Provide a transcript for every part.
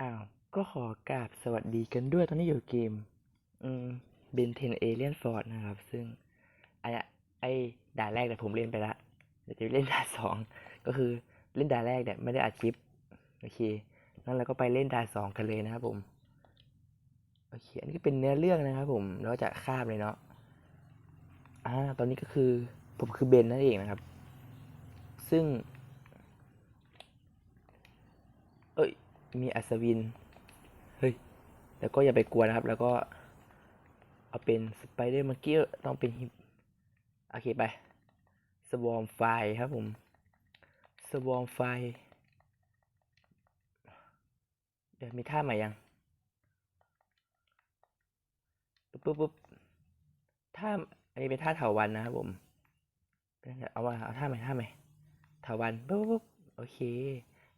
อ้าว ก็ขอกราบสวัสดีกันด้วยตอนนี้อยู่เกม อืมเบนเทนเอเลียนฟอร์ดนะครับ ซึ่งไอ้ไอ้ด่านแรกเนี่ยผมเล่นไปละเดี๋ยวจะเล่นด่านสองก็คือเล่นด่านแรกเนี่ยไม่ได้อัดคลิปโอเคงั้นเราก็ไปเล่นด่านสองกันเลยนะครับผมโอเคอันนี้ก็เป็นเนื้อเรื่องนะครับผมเราจะข้ามเลยเนาะอ่าตอนนี้ก็คือผมคือเบนนั่นเองนะครับ ซึ่ง เอ้ย มีอัศวิน เฮ้ย แล้วก็อย่าไปกลัวนะครับ แล้วก็ เอาเป็นสไปเดอร์มังกี้ต้องเป็นฮิปโอเคไป สวอมไฟครับผม สวอมไฟ เดี๋ยวมีท่าใหม่ยัง ปุ๊บปุ๊บปุ๊บท่า อันนี้เป็นท่าเถาวันนะครับผม เอาว่าเอาท่าใหม่ท่าใหม่เถาวันปุ๊บปุ๊บโอเค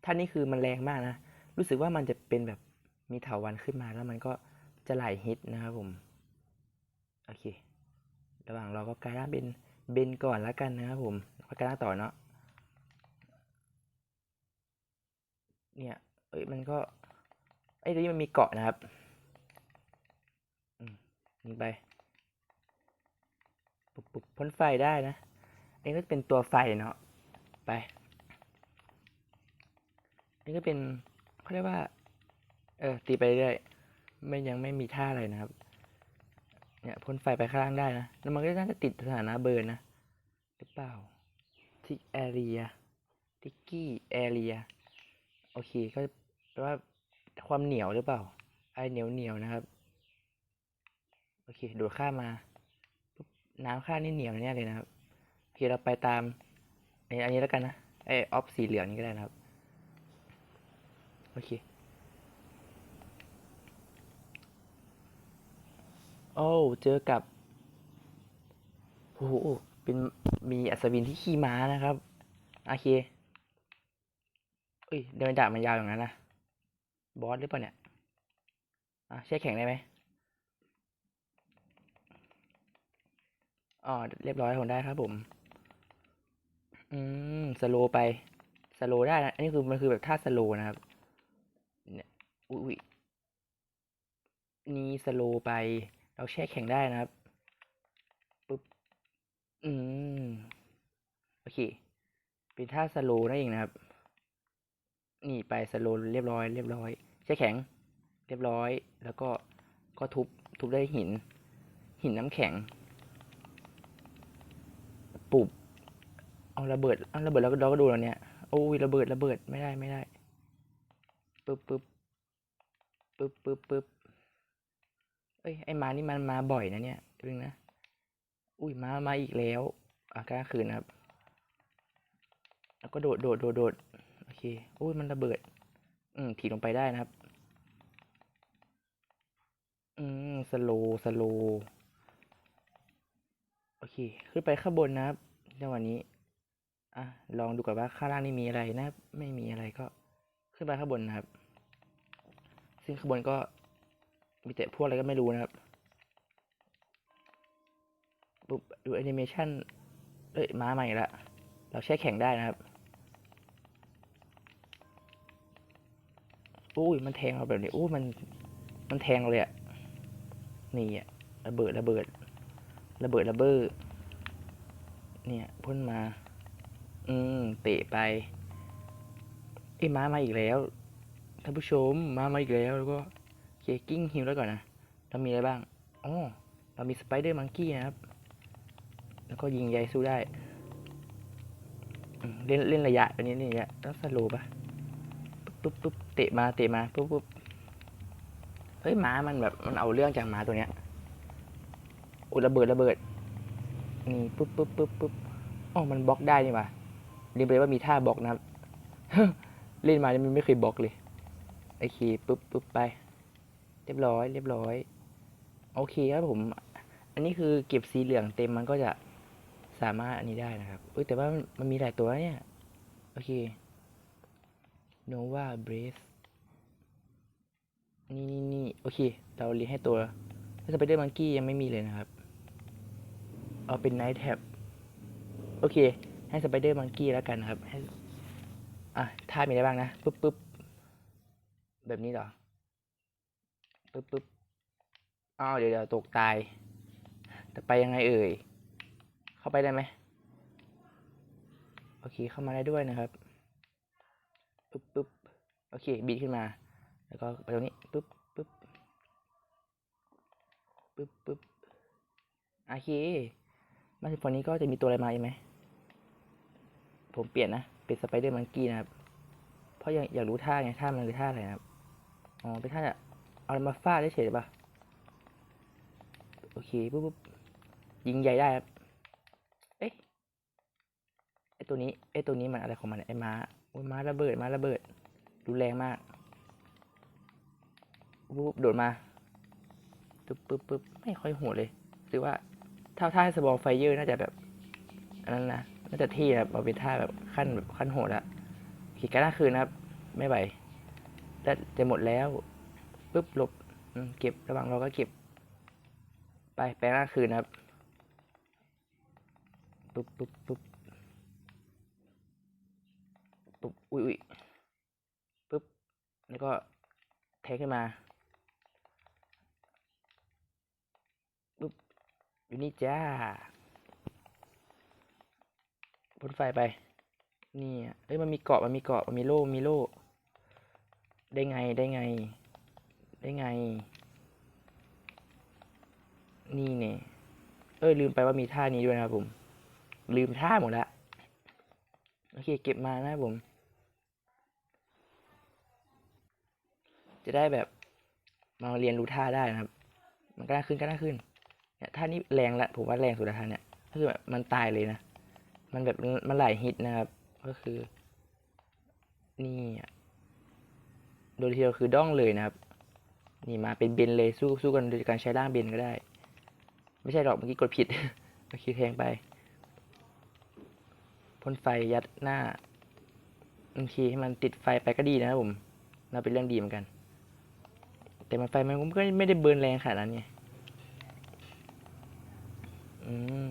ท่านี้คือมันแรงมากนะ รู้สึกว่ามันจะเป็นแบบมีเถาวันขึ้นมาแล้วมันก็จะไหลฮิตนะครับผม โอเค ระหว่างเราก็กลายร่างเป็นเบนก่อนแล้วกันนะครับผมกลายร่างต่อเนาะ เนี่ย เอ้ย มันก็ ไอ้ตัวนี้มันมีเกาะนะครับอืมยิงไป ปุบปุบพ่นไฟได้นะ อันนี้ก็เป็นตัวไฟเนาะ ไป อันนี้ก็เป็น เขาเรียกว่า เออตีไปเรื่อยไม่ยังไม่มีท่าอะไรนะครับ เนี่ยพ่นไฟไปข้างล่างได้นะแล้วมันก็น่าจะติดสถานะเบิร์นนะหรือเปล่าทิกแอเรียทิกกี้แอเรียโอเคก็แปลว่าความเหนียวหรือเปล่าไอเหนียวเหนียวนะครับโอเคโดดข้ามาปุ๊บน้ำข้านี่เหนียวแน่เลยนะครับโอเคเราไปตามไออันนี้แล้วกันนะไอออฟสีเหลืองนี่ก็ได้นะครับ โอเค โอ้เจอกับโอ้โหเป็นมีอัศวินที่ขี่ม้านะครับ โอเคเอ้ยเดินดาบมันยาวอย่างนั้นนะบอสหรือเปล่าเนี่ยอะแช่แข็งได้ไหมอ๋อเรียบร้อยผมได้ครับผม อืม สโลไป สโลได้นะ อันนี้คือมันคือแบบท่าสโลนะครับ อุ้ยนี่สโลไป เราแช่แข็งได้นะครับปุ๊บอืมโอเคเป็นท่าสโลนั่นเองนะครับ นี่ไปสโลเรียบร้อย เรียบร้อย แช่แข็ง เรียบร้อย แล้วก็ก็ทุบทุบด้วยหิน หินน้ำแข็ง ปุบเอาระเบิดเอาระเบิดแล้วก็เราก็ดูแล้วเนี่ยโอ้ยระเบิดระเบิดไม่ได้ไม่ได้ปึ๊บปึ๊บ ปึ๊บปึ๊บปึ๊บเอ้ยไอ้มานี่มันมาบ่อยนะเนี่ยเรื่องนะอุ้ยมามาอีกแล้วอากลางคืนนะครับ แล้วก็โดดโดดโดดโดดโอเคอุ้ยมันระเบิด อืมถีบลงไปได้นะครับ อืมสโลสโลโอเค ขึ้นไปข้างบนนะครับจังหวะนี้อะลองดูก่อนว่าข้างล่างนี่มีอะไรนะ ไม่มีอะไรก็ขึ้นไปข้างบนนะครับ ซึ่งข้างบนก็มีแต่พวกอะไรก็ไม่รู้นะครับปุ๊บดูแอนิเมชันเอ้ยม้าใหม่ละเราแช่แข็งได้นะครับอุ้ยมันแทงเราแบบนี้อุ้ยมันมันแทงเลยอะนี่อะระเบิดระเบิด ระเบิดระเบิดเนี่ยพ่นมา อืมเตะไปไอ้ม้ามาอีกแล้ว ท่านผู้ชมมามาอีกแล้วแล้วก็เคกิ้งฮิลแล้วก่อนนะเรามีอะไรบ้างอ๋อเรามีสไปเดอร์มังกี้นะครับ แล้วก็ยิงใยสู้ได้ เล่นเล่นระยะอันนี้นี่ระยะต้องสโลปะปุ๊บปุ๊บปุ๊บเตะมาเตะมาปุ๊บปุ๊บเฮ้ยหมามันแบบมันเอาเรื่องจากหมาตัวเนี้ยอ้ระเบิดระเบิดนี่ปุ๊บปุ๊บปุ๊บปุ๊บอ๋อมันบล็อกได้นี่หว่าเรียนไปว่ามีท่าบล็อกนะครับเล่นมานี่มันไม่เคยบล็อกเลย โอเคปุ๊บปุ๊บไป เรียบร้อย เรียบร้อย โอเคครับผม อันนี้คือเก็บสีเหลืองเต็มมันก็จะสามารถอันนี้ได้นะครับเอ้ยแต่ว่ามันมีหลายตัวเนี่ย โอเค Nova Brace นี่นี่นี่โอเค เราเรียนให้ตัวถ้าสไปเดอร์มังกี้ยังไม่มีเลยนะครับ เอาเป็น Night Tab โอเค ให้สไปเดอร์มังกี้แล้วกันนะครับให้อะท่ามีอะไรบ้างนะ ปุ๊บปุ๊บ แบบนี้เหรอปึ๊บปึ๊บอ้าวเดี๋ยวเดี๋ยวตกตายแต่ไปยังไงเอ่ย เข้าไปได้ไหมโอเคเข้ามาได้ด้วยนะครับปึ๊บปึ๊บโอเคบีดขึ้นมา แล้วก็ไปตรงนี้ปึ๊บปึ๊บปึ๊บปึ๊บโอเคมาถึงฝั่งนี้ก็จะมีตัวอะไรมาอีกไหมผมเปลี่ยนนะ เป็นสไปเดอร์มังกี้นะครับ เพราะอยากอยากรู้ท่าไง ท่ามันคือท่าอะไรนะครับ อ๋อเป็นท่าแบบเอาอะไรมาฟาดได้เฉยป่ะโอเคปุ๊บปุ๊บยิงใหญ่ได้ครับเอ๊ะไอตัวนี้ไอตัวนี้มันอะไรของมันไอม้าโอ้ยม้าระเบิดม้าระเบิดรุนแรงมากปุ๊บปุ๊บโดดมาปึ๊บปึ๊บปึ๊บไม่ค่อยโหดเลยหรือว่าถ้าท่าสบอลไฟเยอร์น่าจะแบบอันนั้นนะน่าจะที่ครับเอาเป็นท่าแบบขั้นแบบขั้นโหดละขี่กันหน้าคืนนะครับไม่ไหว แล้วจะหมดแล้วปุ๊บหลบเก็บระหว่างเราก็เก็บ ไปแปลงหน้าคืนนะครับปุ๊บปุ๊บปุ๊บปุ๊บอุ้ยอุ้ยปุ๊บแล้วก็แทงขึ้นมาปุ๊บอยู่นี่จ้าพ่นไฟไปนี่เอ้ยมันมีเกาะมันมีเกาะมันมีโล่มีโล่ ได้ไงได้ไง ได้ไง นี่เนี่ยเอ้ยลืมไปว่ามีท่านี้ด้วยนะครับผม ลืมท่าหมดละโอเค เก็บมานะครับผม จะได้แบบมาเรียนรู้ท่าได้นะครับ มันก็น่าขึ้นก็น่าขึ้นเนี่ยท่านี้แรงละผมว่าแรงสุดละท่านเนี่ยก็คือแบบมันตายเลยนะ มันแบบมันหลายฮิตนะครับ ก็คือ นี่อะ โดยทีเดียวคือด้องเลยนะครับ นี่มาเป็นเบนเลยสู้สู้กันโดยการใช้ร่างเบนก็ได้ ไม่ใช่หรอกเมื่อกี้กดผิดเมื่อกี้แทงไปพ่นไฟยัดหน้าโอเคให้มันติดไฟไปก็ดีนะครับผมน่าเป็นเรื่องดีเหมือนกัน แต่มันไฟมันก็ไม่ได้เบิร์นแรงขนาดนั้นไงอืม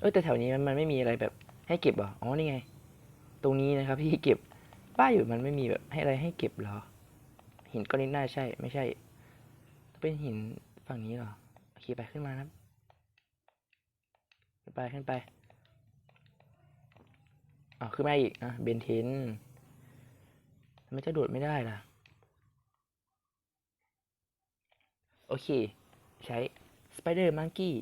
เออแต่แถวนี้มันมันไม่มีอะไรแบบให้เก็บเหรออ๋อนี่ไง ตรงนี้นะครับที่เก็บ ป้ายอยู่มันไม่มีแบบให้อะไรให้เก็บหรอ หินก้อนนี้น่าใช่ ไม่ใช่ เป็นหินฝั่งนี้หรอโอเคไปขึ้นมานะครับขึ้นไปขึ้นไปอ๋อขึ้นมาอีกอะเบนเทนทำไมจะโดดไม่ได้ล่ะ โอเค ใช้สไปเดอร์มังกี้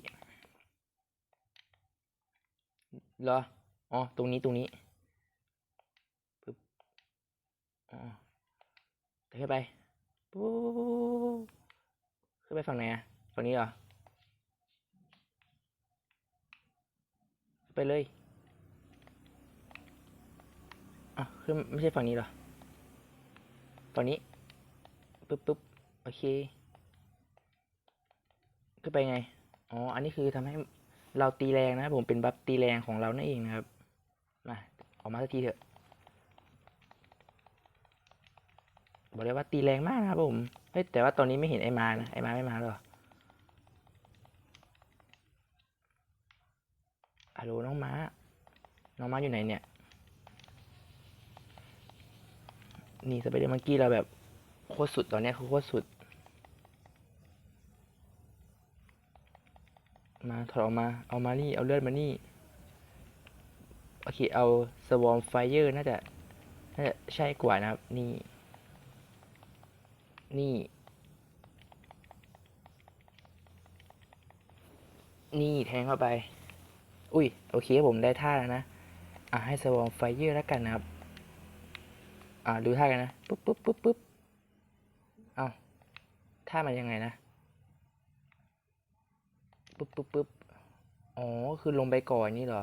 เหรอ อ๋อ ตรงนี้ตรงนี้ปึ๊บ อ๋อแต่ขึ้นไปปุ๊บขึ้นไปฝั่งไหนอะฝั่งนี้เหรอ ไปเลยอะขึ้นไม่ใช่ฝั่งนี้เหรอ ฝั่งนี้ปึ๊บปึ๊บโอเค ขึ้นไปไง อ๋อ อันนี้คือทำให้เราตีแรงนะครับผมเป็นบัฟตีแรงของเรานั่นเองนะครับมาออกมาสักทีเถอะ บอกเลยว่าตีแรงมากนะครับผมเฮ้ยแต่ว่าตอนนี้ไม่เห็นไอ้มานะไอ้มาไม่มาหรอฮัลโหลน้องม้า น้องม้าอยู่ไหนเนี่ย นี่สไปเดอร์มังกี้เราแบบโคตรสุดตอนนี้คือโคตรสุด มาถอดออกมา เอามานี่ เอาเลือดมานี่ โอเค เอาสวอมไฟเยอร์น่าจะ น่าจะใช่กว่านะครับ นี่ นี่ นี่แทงเข้าไป อุ้ย โอเคผมได้ท่าแล้วนะ อะให้สวอมไฟเยอร์แล้วกันนะครับ อ่าดูท่ากันนะ ปุ๊บปุ๊บปุ๊บปุ๊บเอาท่ามันยังไงนะ ปุ๊บปุ๊บปุ๊บอ๋อ คือลงไปก่อนนี่เหรอ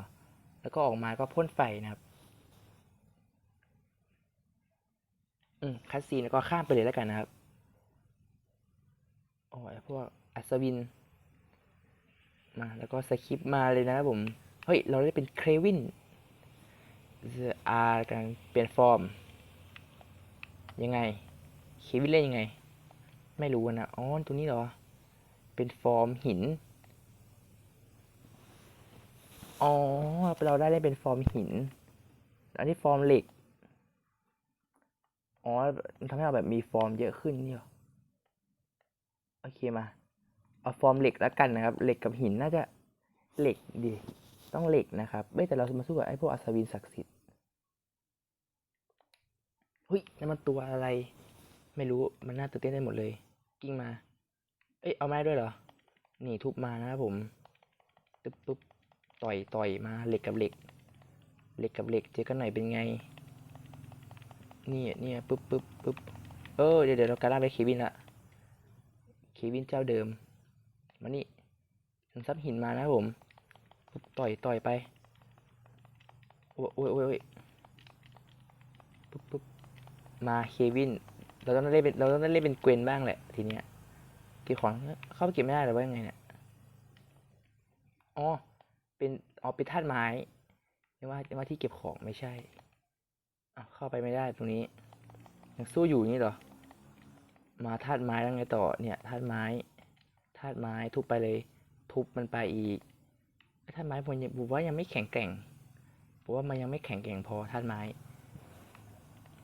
แล้วก็ออกมาก็พ่นไฟนะครับอืมคัดซีนแล้วก็ข้ามไปเลยแล้วกันนะครับ อ้ยพวกอัศวิน มาแล้วก็สคริปมาเลยนะผม เฮ้ย เราได้เป็นเครวินอาร์กันเปลี่ยนฟอร์ม ยังไงเควินเล่นยังไง ไม่รู้นะอ๋อตัวนี้เหรอ เป็นฟอร์มหิน อ๋อ เราได้เล่นเป็นฟอร์มหิน อันนี้ฟอร์มเหล็ก อ๋อมันทำให้เราแบบมีฟอร์มเยอะขึ้นนี่หรอ โอเคมา เอาฟอร์มเหล็กแล้วกันนะครับ เหล็กกับหินน่าจะเหล็กดี ต้องเหล็กนะครับ ไม่แต่เรามาสู้กับไอ้พวกอัศวินศักดิ์สิทธิ์เฮ้ยนั่นมันตัวอะไร ไม่รู้ มันน่าตื่นเต้นได้หมดเลย กิ้งมา เอ้ย เอาไม้ด้วยเหรอ นี่ทุบมานะครับผมตึ๊บปุ๊บต่อยต่อยมา เหล็กกับเหล็ก เหล็กกับเหล็ก เจอกันหน่อยเป็นไง นี่เนี่ยปุ๊บปุ๊บปุ๊บเออ เดี๋ยวเดี๋ยวเรากลาร่างเป็นเควินละ เควินเจ้าเดิม มานี่ฉันซับหินมานะผมปุ๊บต่อยต่อยไป โอ้ยโอ้ยโอ้ยปุ๊บปุ๊บมาเควิน เราต้องเล่นเป็น เราต้องเล่นเป็นเกวนบ้างแหละทีเนี้ยเก็บของเข้าไปเก็บไม่ได้หรือว่ายังไงเนี่ย อ๋อ เป็น อ๋อ เป็นธาตุไม้ไม่ว่าไม่ว่าที่เก็บของไม่ใช่อะเข้าไปไม่ได้ตรงนี้ ยังสู้อยู่นี้เหรอ มาธาตุไม้แล้วไงต่อเนี่ยธาตุไม้ธาตุไม้ทุบไปเลย ทุบมันไปอีกธาตุไม้ผมผมว่ายังไม่แข็งแกร่งผมว่ามันยังไม่แข็งแกร่งพอธาตุไม้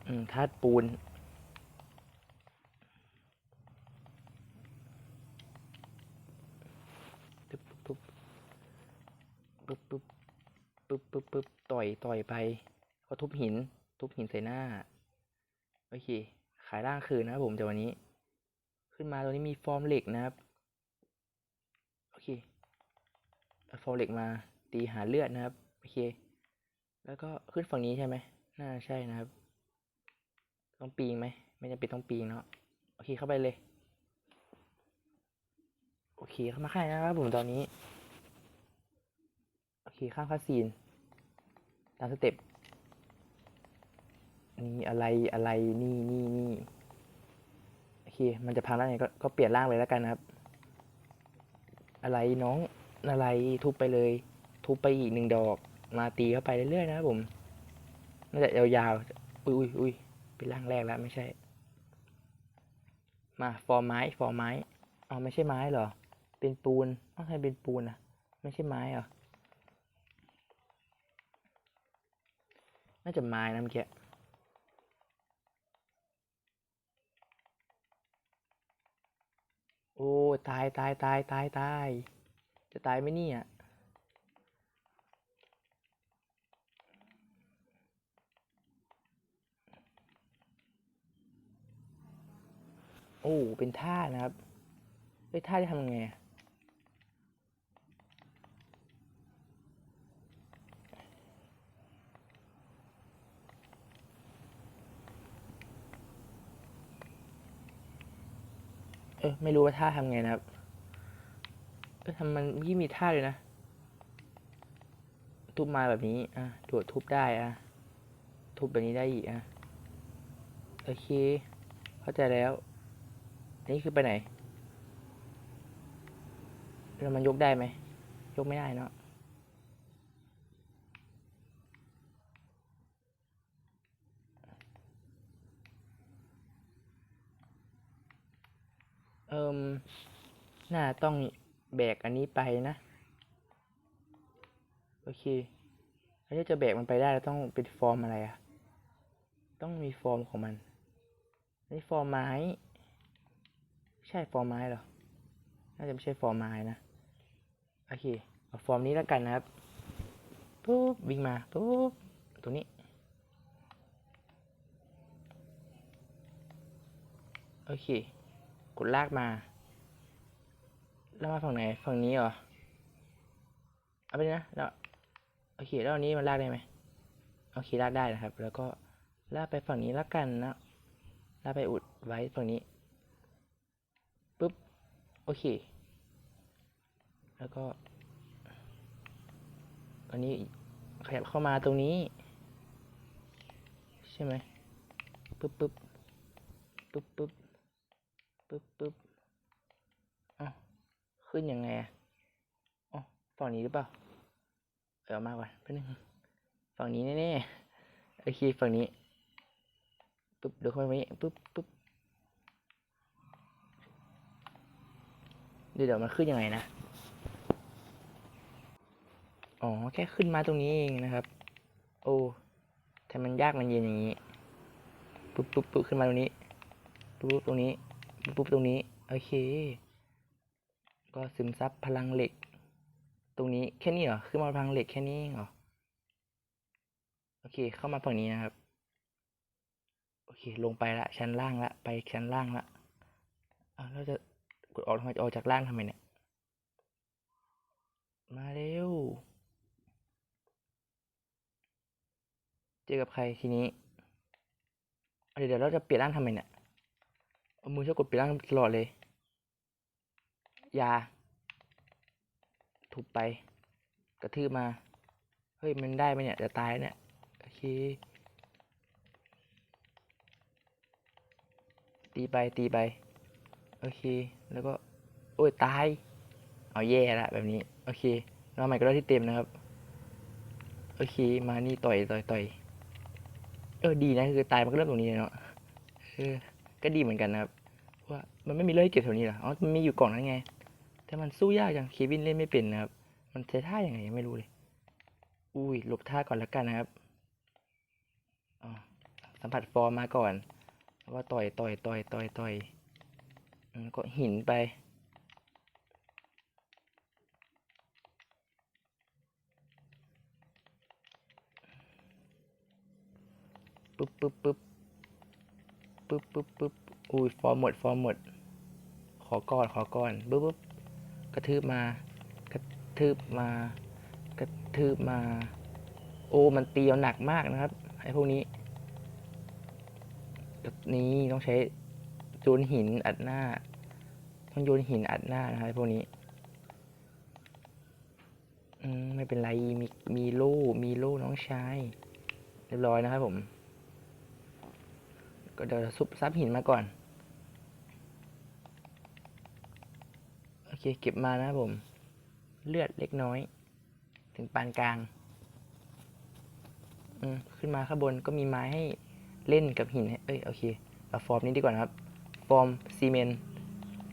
อืมธาตุปูนปึ๊บปึ๊บปึ๊บปึ๊บปึ๊บปึ๊บปึ๊บต่อยต่อยไปก็ทุบหิน ทุบหินใส่หน้าโอเค ขายร่างคืนนะครับผมจากวันนี้ ขึ้นมาตรงนี้มีฟอร์มเหล็กนะครับ โอเคเอาฟอร์มเหล็กมาตีหาเลือดนะครับ โอเค แล้วก็ขึ้นฝั่งนี้ใช่ไหมน่าใช่นะครับ ต้องปีงไหม ไม่จำเป็นต้องปีงเนาะ โอเคเข้าไปเลย โอเคเข้ามาค่ายนะครับผมตอนนี้ โอเคข้ามคาสซีน ตามสเต็ป นี่อะไรอะไรนี่นี่นี่โอเค มันจะพังได้ไงก็ก็เปลี่ยนร่างเลยแล้วกันครับ อะไรน้องอะไรทุบไปเลย ทุบไปอีกหนึ่งดอก มาตีเข้าไปเรื่อยๆนะครับผมน่าจะยาวๆอุ้ยอุ้ยอุ้ยเป็นร่างแรกแล้วไม่ใช่ มาฟอร์ไม้ฟอร์ไม้อ๋อไม่ใช่ไม้เหรอ เป็นปูนอ้าวทำไมเป็นปูนอะ ไม่ใช่ไม้เหรอน่าจะไม้นะเมื่อกี้ โอ้ ตายตายตายตายตาย จะตายไหมเนี่ยโอ้ เป็นท่านะครับไอ้ท่าจะทำยังไง เออไม่รู้ว่าท่าทำไงนะครับเออทำมันยี่มีท่าเลยนะ ทุบมาแบบนี้ อะโดดทุบได้อะ ทุบแบบนี้ได้อีกอะ โอเค เข้าใจแล้ว นี่คือไปไหน แล้วมันยกได้ไหม ยกไม่ได้เนาะ เอิมน่าต้องแบกอันนี้ไปนะ โอเคแล้วถ้าจะแบกมันไปได้เราต้องเป็นฟอร์มอะไรอะต้องมีฟอร์มของมันนี่ฟอร์มไม้ ใช่ฟอร์มไม้เหรอ น่าจะไม่ใช่ฟอร์มไม้นะ โอเคเอาฟอร์มนี้แล้วกันนะครับ ปุ๊บวิ่งมาปุ๊บตรงนี้ โอเค ดลากมา แล้วมาฝั่งไหน ฝั่งนี้เหรอ เอาไปนะแล้วโอเคแล้วอันนี้มันลากได้ไหมโอเคลากได้นะครับ แล้วก็ลากไปฝั่งนี้แล้วกันนะลากไปอุดไว้ฝั่งนี้ปุ๊บโอเค แล้วก็อันนี้ขยับเข้ามาตรงนี้ ใช่ไหมปุ๊บปุ๊บปุ๊บปุ๊บ ปุ๊บปุ๊บอ้าวขึ้นยังไงอะอ๋อฝั่งนี้หรือเปล่าเออมาก่อนแป๊บนึงฝั่งนี้แน่ๆโอเคฝั่งนี้ปุ๊บเดี๋ยวค่อยมานี่ปุ๊บปุ๊บเดี๋ยวเดี๋ยวมันขึ้นยังไงนะอ๋อแค่ขึ้นมาตรงนี้เองนะครับ โอ้ทำมันยากมันเย็นอย่างนี้ ปุ๊บปุ๊บปุ๊บปุ๊บขึ้นมาตรงนี้ ปุ๊บปุ๊บตรงนี้ ปุ๊บตรงนี้ โอเค ก็ซึมซับพลังเหล็ก ตรงนี้แค่นี้เหรอขึ้นมาพลังเหล็กแค่นี้เหรอโอเค เข้ามาฝั่งนี้นะครับ โอเค ลงไปละชั้นล่างละไปชั้นล่างละอะเราจะกดออกทำไมจะออกจากล่างทำไมเนี่ย มาเร็ว เจอกับใครทีนี้เดี๋ยวเดี๋ยวเราจะเปลี่ยนร่างทำไมเนี่ย เอามือชอบกดปลี่ยนร่างตลอดเลย ยา ถูกไป กระทืบมา เฮ้ย มันได้ไหมเนี่ย จะตายเนี่ย โอเค ตีไป ตีไป โอเค แล้วก็ โอ้ย ตาย เอาแย่ละแบบนี้ โอเค เราใหม่ก็ได้ที่เต็มนะครับ โอเค มานี่ต่อย ต่อย ต่อย เออ ดีนะ คือตายมันก็เริ่มตรงนี้เลยเนาะ เออ ก็ดีเหมือนกันนะครับว่ามันไม่มีเรื่องให้เก็บแถวนี้เหรออ๋อมันมีอยู่กล่องนั้นไง แต่มันสู้ยากจังเควินเล่นไม่เป็นนะครับ มันใช้ท่ายังไงยังไม่รู้เลย อุ้ยหลบท่าก่อนแล้วกันนะครับอ๋อสัมผัสฟอร์มมาก่อนวว่าต่อยต่อยต่อยต่อยต่อยก็หินไปปึ๊บปึ๊บปึ๊บ ปึ๊บปึ๊บปึ๊บอุ้ยฟอร์มหมดฟอร์มหมด ขอก่อนขอก่อนปึ๊บปึ๊บกระทืบมากระทืบมากระทืบมา โอ้มันตีเอาหนักมากนะครับไอ้พวกนี้แบบนี้ต้องใช้โยนหินอัดหน้า ต้องโยนหินอัดหน้านะครับไอ้พวกนี้อืมไม่เป็นไรมีมีโล่มีโล่น้องชายเรียบร้อยนะครับผม ก็เดี๋ยวซุปซับหินมาก่อน โอเค เก็บมานะผม เลือดเล็กน้อย ถึงปานกลาง อืม ขึ้นมาข้างบนก็มีไม้ให้เล่นกับหิน เอ้ย โอเคเอาฟอร์มนี้ดีกว่านะครับ ฟอร์มซีเมนต์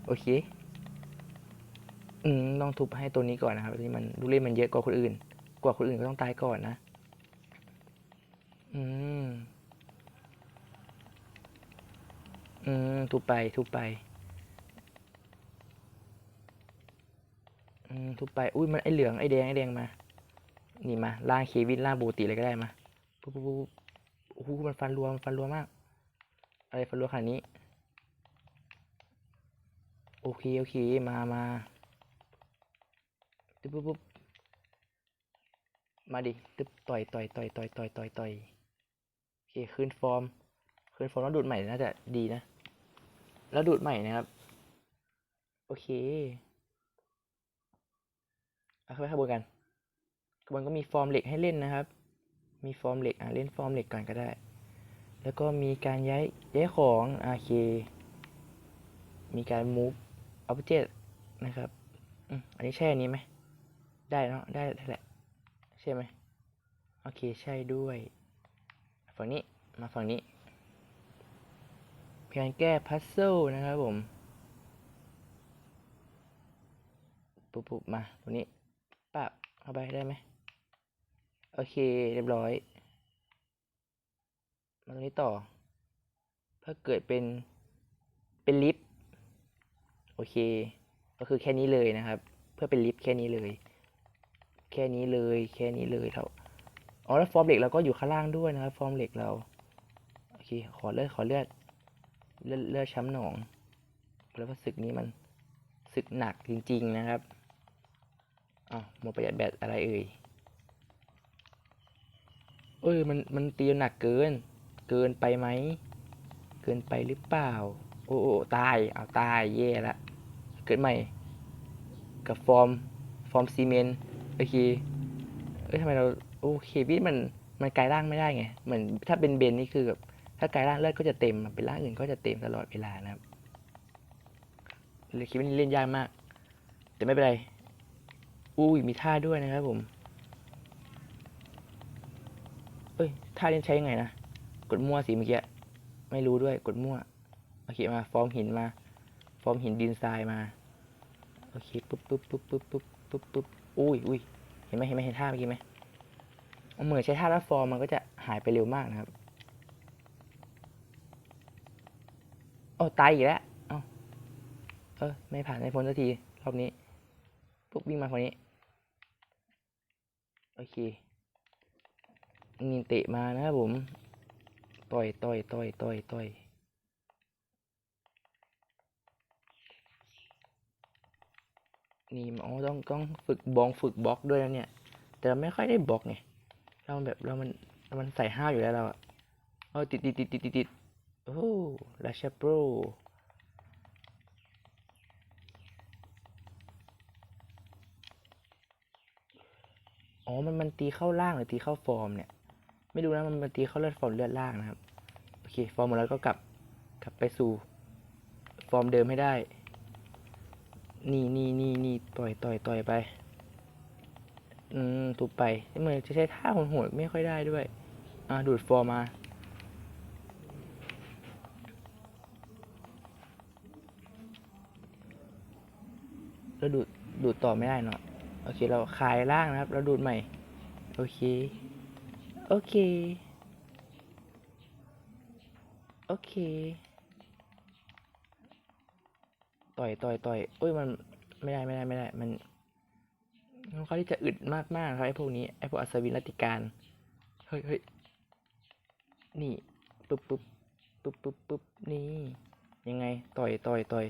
โอเค อืม ต้องทุบให้ตัวนี้ก่อนนะครับที่มันลูกเล่นมันเยอะกว่าคนอื่น กว่าคนอื่นก็ต้องตายก่อนนะ อืม อืมทุบไปทุบไป อืมทุบไป อุ้ยมันไอเหลืองไอแดงไอแดงมา นี่มาล่างเควินล่างโบติเลยก็ได้มาปุ๊บปุ๊บปุ๊บโอ้โหมันฟันรัวมันฟันรัวมาก อะไรฟันรัวขนาดนี้ โอเคโอเคมามาตึ๊บปุ๊บปุ๊บมาดิตึ๊บต่อยต่อยต่อยต่อยต่อยต่อยต่อยโอเคคืนฟอร์มคืนฟอร์มแล้วดูดใหม่น่าจะดีนะ แล้วดูดใหม่นะครับ โอเคเอาเข้าไปข้างบนกันข้างบนก็มีฟอร์มเหล็กให้เล่นนะครับ มีฟอร์มเหล็กอะเล่นฟอร์มเหล็กก่อนก็ได้ แล้วก็มีการย้ายย้ายของโอเค มีการ move object นะครับอืมอันนี้ใช่อันนี้ไหมได้เนาะได้แหละใช่ไหมโอเคใช่ด้วย ฝั่งนี้มาฝั่งนี้ เพียงแก้พัซเซิลนะครับผม ปุ๊บปุ๊บมาตรงนี้ปับเข้าไปได้ไหมโอเค เรียบร้อย มาตรงนี้ต่อ ถ้าเกิดเป็น เป็นลิฟต์โอเค ก็คือแค่นี้เลยนะครับ เพื่อเป็นลิฟต์แค่นี้เลย แค่นี้เลย แค่นี้เลยเราอ๋อแล้วฟอร์มเหล็กเราก็อยู่ข้างล่างด้วยนะครับ ฟอร์มเหล็กเรา โอเค ขอเลือดขอเลือด เลือดเลือดช้ำหนองแล้วก็ศึกนี้มันศึกหนักจริง ๆ นะครับอ้าวหมดประหยัดแบตอะไรเอ่ยเอ้ยมันมันตีหนักเกิน เกินไปไหม เกินไปหรือเปล่า โอ้โอตายเอาตายแย่ละ เกิดใหม่ กับฟอร์ม ฟอร์มซีเมนต์โอเค เอ้ยทำไมเรา โอเควิทมันมันกลายร่างไม่ได้ไง เหมือนถ้าเป็นเบนนี่คือแบบ ถ้ากลายร่างเลือดก็จะเต็มเป็นร่างอื่นก็จะเต็มตลอดเวลานะครับเลยคิดว่านี่เล่นยากมาก แต่ไม่เป็นไร อุ้ยมีท่าด้วยนะครับผม เอ้ยท่าเล่นใช้ยังไงนะกดมั่วสิเมื่อกี้ไม่รู้ด้วยกดมั่วโอเคมา ฟอร์มหินมา ฟอร์มหินดินทรายมาโอเคปุ๊บปุ๊บปุ๊บปุ๊บปุ๊บปุ๊บปุ๊บอุ้ยอุ้ยเห็นไหมเห็นไหมเห็นท่าเมื่อกี้ไหมเอามือนใช้ท่าแล้วฟอร์มมันก็จะหายไปเร็วมากนะครับ โอ้ตายอีกแล้ว เอ้าเออ ไม่ผ่านไม่พ้นสักที รอบนี้ปุ๊บวิ่งมาคนนี้ โอเคนี่เตะมานะครับผม ต่อยต่อยต่อยต่อยต่อยนี่อ๋อต้องต้องฝึกบองฝึกบล็อกด้วยนะเนี่ย แต่เราไม่ค่อยได้บล็อกไง เราแบบเรามัน มันใส่ห้าวอยู่แล้วเราอะเออติดติดติดติดติด โอ้ราชาโปรอ๋อ มันมันตีเข้าล่างหรือตีเข้าฟอร์มเนี่ย ไม่รู้นะ มันมันตีเข้าเลือดฟอร์มเลือดล่างนะครับ โอเค ฟอร์มหมดแล้วก็กลับ กลับไปสู่ ฟอร์มเดิมให้ได้ นี่นี่นี่นี่ต่อยต่อยต่อยไป อืมถูกไปเหมือนจะใช้ท่าโหดๆไม่ค่อยได้ด้วย อ่าดูดฟอร์มมา แล้วดูดดูดต่อไม่ได้เนาะโอเค เราคลายล่างนะครับแล้วดูดใหม่ โอเค โอเค โอเค ต่อยต่อยต่อยเอ้ยมันไม่ได้ไม่ได้ไม่ได้ มันมันค่อนข้าที่จะอึดมากๆครับไอ้พวกนี้ไอ้พวกอัศวินรัติการเฮ้ยเฮ้ยนี่ปึ๊บปึ๊บปึ๊บปึ๊บปึ๊บนี่ยังไงต่อยต่อยต่อย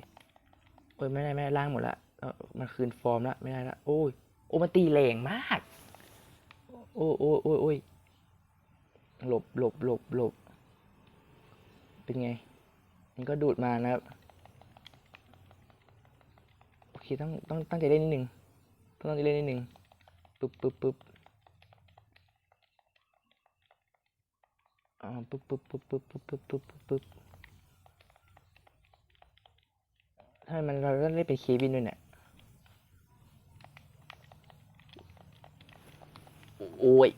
โอ้ยไม่ได้ไม่ได้ล่างหมดละ มันคืนฟอร์มละไม่ได้ละโอ้ยโอ้มันตีแรงมาก โอ้โอ้โอ้โอ้ยหลบหลบหลบหลบเป็นไง มันก็ดูดมานะครับโอเคต้องต้องตั้งใจเล่นนิดนึงต้องตั้งใจเล่นนิดนึงปึ๊บปึ๊บปึ๊บอ่าปึ๊บปึ๊บปึ๊บปึ๊บปึ๊บปึ๊บปึ๊บปึ๊บปึ๊บถ้ามันเราต้องเล่นเป็นเควินด้วยเนี่ย โอ้ย